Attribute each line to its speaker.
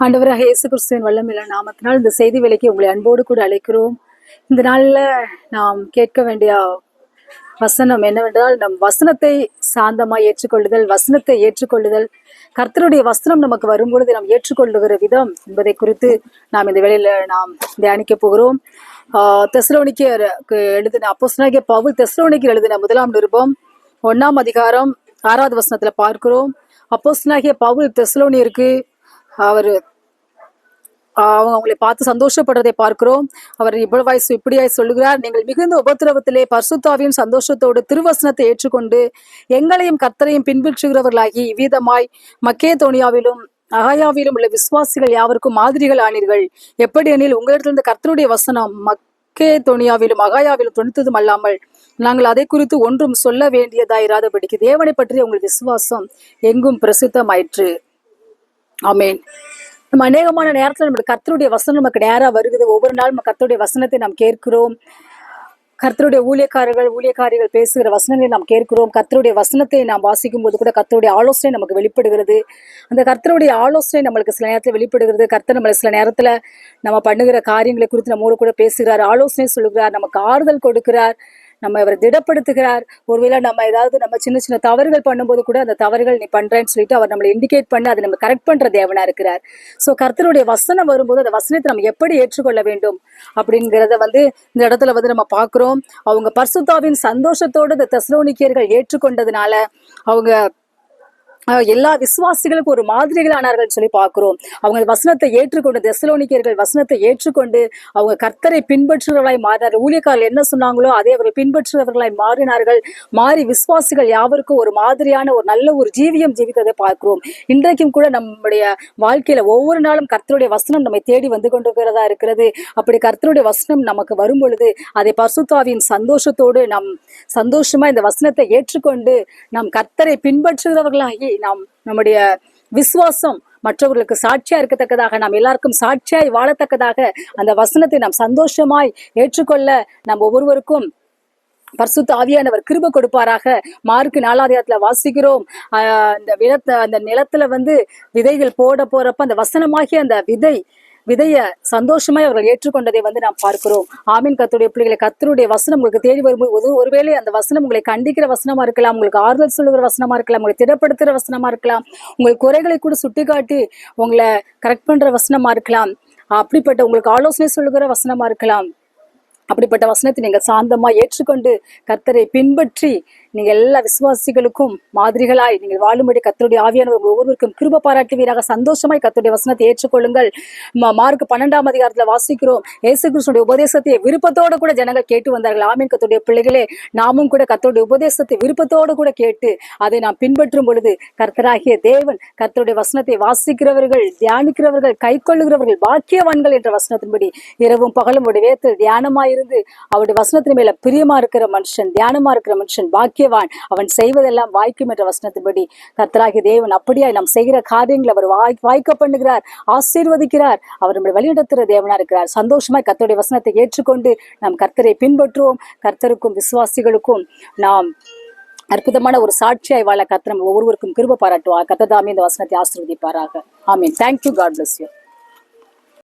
Speaker 1: ஆண்டவராக இயேசு கிறிஸ்துவின் வல்லமில்ல நாமத்தினால் இந்த செய்தி வேலைக்கு உங்களை அன்போடு கூட அழைக்கிறோம். இந்த நாளில் நாம் கேட்க வேண்டிய வசனம் என்னவென்றால் நம் வசனத்தை சாந்தமாக ஏற்றுக்கொள்ளுதல் வசனத்தை ஏற்றுக்கொள்ளுதல். கர்த்தருடைய வசனம் நமக்கு வரும்பொழுது நாம் ஏற்றுக்கொள்ளுகிற விதம் என்பதை குறித்து நாம் இந்த வேளையில் நாம் தியானிக்க போகிறோம். தெஸ்லோனிக்கு எழுதின அப்போஸ்தலனாகிய பவுல் தெஸ்லோனிக்கு எழுதின முதலாம் நிருபம் ஒன்றாம் அதிகாரம் ஆறாவது வசனத்தில் பார்க்கிறோம். அப்போஸ்தலனாகிய பவுல் தெஸ்லோனியருக்கு அவர் அவங்க அவங்களை பார்த்து சந்தோஷப்படுறதை பார்க்கிறோம். அவர் இவ்வளவாய் சொ- இப்படியாய் சொல்லுகிறார். நீங்கள் மிகுந்த உபத்திரவத்திலே பர்சுத்தாவின் சந்தோஷத்தோடு திருவசனத்தை ஏற்றுக்கொண்டு எங்களையும் கர்த்தரையும் பின்பற்றுகிறவர்களாகி இவ்விதமாய் மக்கேதோனியாவிலும் அகாயாவிலும் உள்ள விசுவாசிகள் யாவருக்கும் மாதிரிகள் ஆனீர்கள். எப்படி எனில் உங்களிடத்திலிருந்து கர்த்தருடைய வசனம் மக்கேதோனியாவிலும் அகாயாவிலும் துணித்ததும் அல்லாமல் நாங்கள் அதை குறித்து ஒன்றும் சொல்ல வேண்டியதாயிராதபடிக்கு தேவனை பற்றிய உங்கள் விசுவாசம் எங்கும் பிரசித்தமாயிற்று. ஆமேன். நம்ம அநேகமான நேரத்தில் நம்ம கர்த்தருடைய வசனம் நமக்கு நேராக வருகிறது. ஒவ்வொரு நாளும் நம்ம கர்த்தருடைய வசனத்தை நாம் கேட்கிறோம். கர்த்தருடைய ஊழியக்காரர்கள் ஊழியக்காரிகள் பேசுகிற வசனங்களை நாம் கேட்கிறோம். கர்த்தருடைய வசனத்தை நாம் வாசிக்கும் போது கூட கர்த்தருடைய ஆலோசனை நமக்கு வெளிப்படுகிறது. அந்த கர்த்தருடைய ஆலோசனை நம்மளுக்கு சில நேரத்தில் வெளிப்படுகிறது. கர்த்தர் நம்மளை சில நேரத்தில் நம்ம பண்ணுகிற காரியங்களை குறித்து நம்மோடு கூட பேசுகிறார் ஆலோசனை சொல்லுகிறார் நமக்கு ஆறுதல் கொடுக்கிறார். நம்ம அவரை திடப்படுத்துகிறார். ஒருவேளை நம்ம ஏதாவது நம்ம சின்ன சின்ன தவறுகள் பண்ணும்போது கூட அந்த தவறுகள் நீ பண்றேன்னு சொல்லிட்டு அவர் நம்மளை இண்டிகேட் பண்ணி அதை நம்ம கரெக்ட் பண்ற தேவனா இருக்கிறார். ஸோ கர்த்தருடைய வசனம் வரும்போது அந்த வசனத்தை நம்ம எப்படி ஏற்றுக்கொள்ள வேண்டும் அப்படிங்கிறத வந்து இந்த இடத்துல வந்து நம்ம பார்க்குறோம். அவங்க பர்சுத்தாவின் சந்தோஷத்தோடு இந்த தெசலோனிக்கியர்கள் ஏற்றுக்கொண்டதுனால அவங்க எல்லா விசுவாசிகளுக்கும் ஒரு மாதிரிகளானார்கள் சொல்லி பார்க்கிறோம். அவங்க வசனத்தை ஏற்றுக்கொண்டு தெசலோனிக்கியர்கள் வசனத்தை ஏற்றுக்கொண்டு அவங்க கர்த்தரை பின்பற்றுகிறவர்களாய் மாறினார் ஊழியக்காரர்கள் என்ன சொன்னாங்களோ அதை அவர்கள் பின்பற்றுகிறவர்களாய் மாறினார்கள். மாறி விசுவாசிகள் யாவருக்கும் ஒரு மாதிரியான ஒரு நல்ல ஒரு ஜீவியம் ஜீவித்ததை பார்க்கிறோம். இன்றைக்கும் கூட நம்முடைய வாழ்க்கையில ஒவ்வொரு நாளும் கர்த்தருடைய வசனம் நம்மை தேடி வந்து கொண்டிருக்கிறதா இருக்கிறது. அப்படி கர்த்தருடைய வசனம் நமக்கு வரும் பொழுது அதை பர்சுத்தாவின் சந்தோஷத்தோடு நாம் சந்தோஷமா இந்த வசனத்தை ஏற்றுக்கொண்டு நாம் கர்த்தரை பின்பற்றுகிறவர்களாகி நாம் நம்முடைய விசுவாசம் மற்றவர்களுக்கு சாட்சியா இருக்கத்தக்கதாக நாம் எல்லாருக்கும் சாட்சியாய் வாழத்தக்கதாக அந்த வசனத்தை நாம் சந்தோஷமாய் ஏற்றுக்கொள்ள நாம் ஒவ்வொருவருக்கும் பர்சுத்த ஆவியானவர் கிருப கொடுப்பாராக. மார்க்கு நாலாதிகாரத்துல வாசிக்கிறோம். ஆஹ் அந்த நிலத்தை அந்த நிலத்துல வந்து விதைகள் போட போறப்ப அந்த வசனமாகிய அந்த விதை விதைய சந்தோஷமாய் அவர்கள் ஏற்றுக்கொண்டதை வந்து நாம் பார்க்கிறோம். ஆமீன் கத்துடைய பிள்ளைகளை கத்தருடைய வசனம் உங்களுக்கு தேடி வரும்போது ஒரு- ஒருவேளை அந்த வசனம் உங்களை கண்டிக்கிற வசனமா இருக்கலாம் உங்களுக்கு ஆறுதல் சொல்லுகிற வசனமா இருக்கலாம் உங்களை திடப்படுத்துகிற வசனமா இருக்கலாம் உங்கள் குறைகளை கூட சுட்டிக்காட்டி உங்களை கரெக்ட் பண்ற வசனமா இருக்கலாம் அப்படிப்பட்ட உங்களுக்கு ஆலோசனை சொல்லுகிற வசனமா இருக்கலாம். அப்படிப்பட்ட வசனத்தை நீங்கள் சாந்தமாக ஏற்றுக்கொண்டு கர்த்தரை பின்பற்றி நீங்க எல்லா விசுவாசிகளுக்கும் மாதிரிகளாய் நீங்கள் வாழும்படி கத்தருடைய ஆவியானவர் ஒவ்வொருவருக்கும் கிருப பாராட்டுவீராக சந்தோஷமாய் கத்தருடைய வசனத்தை ஏற்றுக்கொள்ளுங்கள். மார்க் பன்னெண்டாம் அதிகாரத்துல வாசிக்கிறோம். இயேசு கிருஷ்ணனுடைய உபதேசத்தை விருப்பத்தோடு கூட ஜனங்கள் கேட்டு வந்தார்கள். ஆமீன். கர்த்தருடைய பிள்ளைகளே நாமும் கூட கத்தருடைய உபதேசத்தை விருப்பத்தோடு கூட கேட்டு அதை நாம் பின்பற்றும் பொழுது கர்த்தராகிய தேவன் கர்த்தருடைய வசனத்தை வாசிக்கிறவர்கள் தியானிக்கிறவர்கள் கைக்கொள்ளுகிறவர்கள் பாக்கியவான்கள் என்ற வசனத்தின்படி இரவும் பகலும் உடைய வேத்தில் தியானமா இருந்து அவருடைய வசனத்தின் மேல பிரியமா இருக்கிற மனுஷன் தியானமா இருக்கிற மனுஷன் பாக்கியவான் அவன் செய்வதெல்லாம் வாய்க்கும் என்ற வசனத்தின்படி கர்த்தராகிய தேவன் அப்படியா நாம் செய்கிற காரியங்களை அவர் வாய் வாய்க்க பண்ணுகிறார் ஆசீர்வதிக்கிறார். அவர் நம்மளை வழிநடத்துகிற தேவனா இருக்கிறார். சந்தோஷமாய் கர்த்தருடைய வசனத்தை ஏற்றுக்கொண்டு நாம் கர்த்தரை பின்பற்றுவோம். கர்த்தருக்கும் விசுவாசிகளுக்கும் நாம் அற்புதமான ஒரு சாட்சியாய் வாழ கத்திரம் ஒவ்வொருவருக்கும் கிருப பாராட்டுவார். கத்ததாமே இந்த வசனத்தை ஆசீர்வதிப்பாராக. ஆமீன். Thank you God bless you